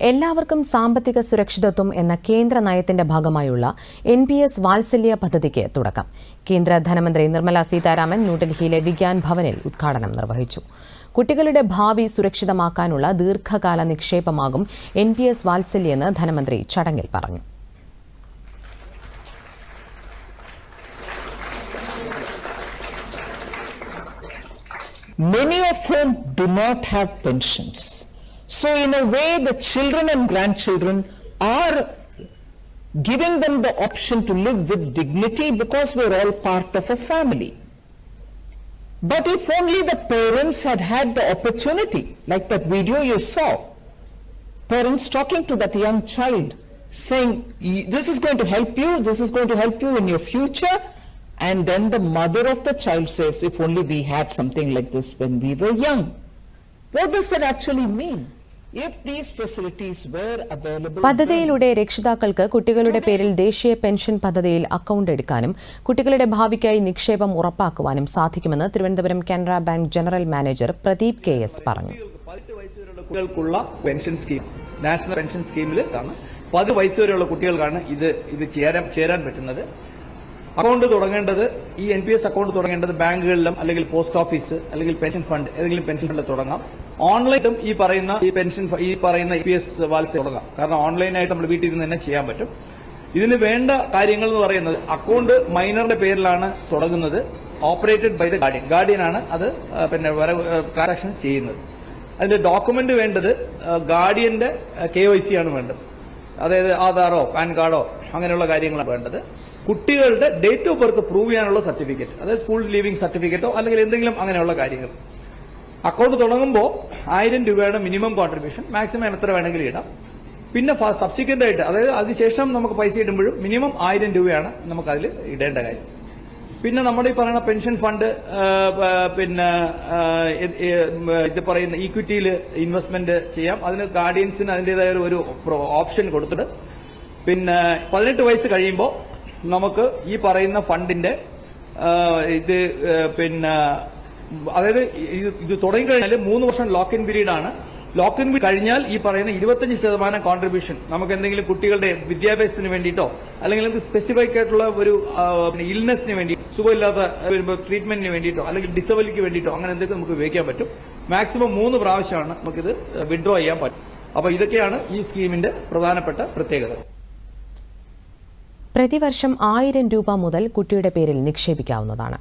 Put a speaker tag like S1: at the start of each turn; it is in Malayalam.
S1: എല്ലാവർക്കും സാമ്പത്തിക സുരക്ഷിതത്വം എന്ന കേന്ദ്ര നയത്തിന്റെ ഭാഗമായുള്ള എൻ പി എസ് വാത്സല്യ പദ്ധതിക്ക് തുടക്കം. കേന്ദ്ര ധനമന്ത്രി നിർമ്മല സീതാരാമൻ ന്യൂഡൽഹിയിലെ വിജ്ഞാൻ ഭവനിൽ ഉദ്ഘാടനം നിർവഹിച്ചു. കുട്ടികളുടെ ഭാവി സുരക്ഷിതമാക്കാനുള്ള ദീർഘകാല നിക്ഷേപമാകും എൻ പി എസ് വാത്സല്യെന്ന് ധനമന്ത്രി ചടങ്ങിൽ പറഞ്ഞു.
S2: Many of whom do not have pensions. So, in a way, the children and grandchildren are giving them the option to live with dignity because we're all part of a family. But if only the parents had had the opportunity, like that video you saw, parents talking to that young child, saying, This is going to help you, this is going to help you in your future. And then the mother of the child says, If only we had something like this when we were young.
S1: പദ്ധതിയിലൂടെ രക്ഷിതാക്കൾക്ക് കുട്ടികളുടെ പേരിൽ ദേശീയ പെൻഷൻ പദ്ധതിയിൽ അക്കൗണ്ട് എടുക്കാനും കുട്ടികളുടെ ഭാവിക്കായി നിക്ഷേപം ഉറപ്പാക്കുവാനും സാധിക്കുമെന്ന് Thiruvananthapuram Canara bank general manager Pradeep K S പറഞ്ഞു.
S3: കുട്ടികൾക്കുള്ള പെൻഷൻ സ്കീം നാഷണൽ പെൻഷൻ സ്കീമിൽ ആണ് പതിനെട്ട് വയസ്സ് വരെയുള്ള കുട്ടികൾക്കാണ് ഇത് ഇത് ചേരാൻ ചേരാൻ പറ്റുന്നത്. അക്കൗണ്ട് തുടങ്ങേണ്ടത് ഈ എൻ പി എസ് അക്കൗണ്ട് തുടങ്ങേണ്ടത് ബാങ്കുകളിലും അല്ലെങ്കിൽ പോസ്റ്റ് ഓഫീസ് അല്ലെങ്കിൽ പെൻഷൻ ഫണ്ട് ഏതെങ്കിലും പെൻഷൻ ഫണ്ടിൽ തുടങ്ങാം. ഓൺലൈനും ഈ പറയുന്ന ഈ പെൻഷൻ ഈ പറയുന്ന പി എസ് വാത്സ്യം തുടങ്ങാം. കാരണം ഓൺലൈനായിട്ട് നമ്മൾ വീട്ടിൽ ഇരുന്ന് തന്നെ ചെയ്യാൻ പറ്റും. ഇതിന് വേണ്ട കാര്യങ്ങൾ എന്ന് പറയുന്നത് അക്കൗണ്ട് മൈനറുടെ പേരിലാണ് തുടങ്ങുന്നത്. Operated by the guardian. ഗാർഡിയനാണ് അത് പിന്നെ ട്രാൻസാക്ഷൻ ചെയ്യുന്നത്. അതിന്റെ ഡോക്യുമെന്റ് വേണ്ടത് ഗാർഡിയന്റെ കെ വൈ സി ആണ് വേണ്ടത്. അതായത് ആധാറോ പാൻ കാർഡോ അങ്ങനെയുള്ള കാര്യങ്ങളാണ് വേണ്ടത്. കുട്ടികളുടെ ഡേറ്റ് ഓഫ് ബർത്ത് പ്രൂവ് ചെയ്യാനുള്ള സർട്ടിഫിക്കറ്റ്. അതായത് സ്കൂൾ ലീവിംഗ് സർട്ടിഫിക്കറ്റോ അല്ലെങ്കിൽ എന്തെങ്കിലും അങ്ങനെയുള്ള കാര്യങ്ങൾ. അക്കൗണ്ട് തുടങ്ങുമ്പോൾ ആയിരം രൂപയുടെ മിനിമം കോൺട്രിബ്യൂഷൻ മാക്സിമം എത്ര വേണമെങ്കിലും ഇടാം. പിന്നെ സബ്സിക്വന്റ് ആയിട്ട് അതായത് അതിനുശേഷം നമുക്ക് പൈസ ഇടുമ്പോഴും മിനിമം ആയിരം രൂപയാണ് നമുക്ക് അതിൽ ഇടേണ്ട കാര്യം. പിന്നെ നമ്മുടെ ഈ പറയുന്ന പെൻഷൻ ഫണ്ട് പിന്നെ ഇത് പറയുന്ന ഈക്വിറ്റിയിൽ ഇൻവെസ്റ്റ്മെന്റ് ചെയ്യാം. അതിന് ഗാർഡിയൻസിന് അതിന്റെതായ ഒരു ഓപ്ഷൻ കൊടുത്തിട്ട്. പിന്നെ പതിനെട്ട് വയസ്സ് കഴിയുമ്പോൾ നമുക്ക് ഈ പറയുന്ന ഫണ്ടിന്റെ ഇത് പിന്നെ അതായത് ഇത് ഇത് തുടങ്ങിക്കഴിഞ്ഞാൽ മൂന്ന് വർഷം ലോക്ക് ഇൻ പീരീഡ് ആണ്. ലോക്ക് ഇൻ കഴിഞ്ഞാൽ ഈ പറയുന്ന ഇരുപത്തഞ്ച് ശതമാനം കോൺട്രിബ്യൂഷൻ നമുക്ക് എന്തെങ്കിലും കുട്ടികളുടെ വിദ്യാഭ്യാസത്തിന് വേണ്ടിയിട്ടോ അല്ലെങ്കിൽ നമുക്ക് സ്പെസിഫൈക് ആയിട്ടുള്ള ഒരു ഇൽനെസ്സിന് വേണ്ടി സുഖമില്ലാത്ത ട്രീറ്റ്മെന്റിന് വേണ്ടിയിട്ടോ അല്ലെങ്കിൽ ഡിസബിലിറ്റിക്ക് വേണ്ടിയിട്ടോ അങ്ങനെ എന്തൊക്കെ നമുക്ക് ഉപയോഗിക്കാൻ പറ്റും. മാക്സിമം മൂന്ന് പ്രാവശ്യമാണ് നമുക്കിത് വിഡ്രോ ചെയ്യാൻ പറ്റും. അപ്പോൾ ഇതൊക്കെയാണ് ഈ സ്കീമിന്റെ പ്രധാനപ്പെട്ട പ്രത്യേകത.
S1: പ്രതിവർഷം ആയിരം രൂപ മുതൽ കുട്ടിയുടെ പേരിൽ നിക്ഷേപിക്കാവുന്നതാണ്.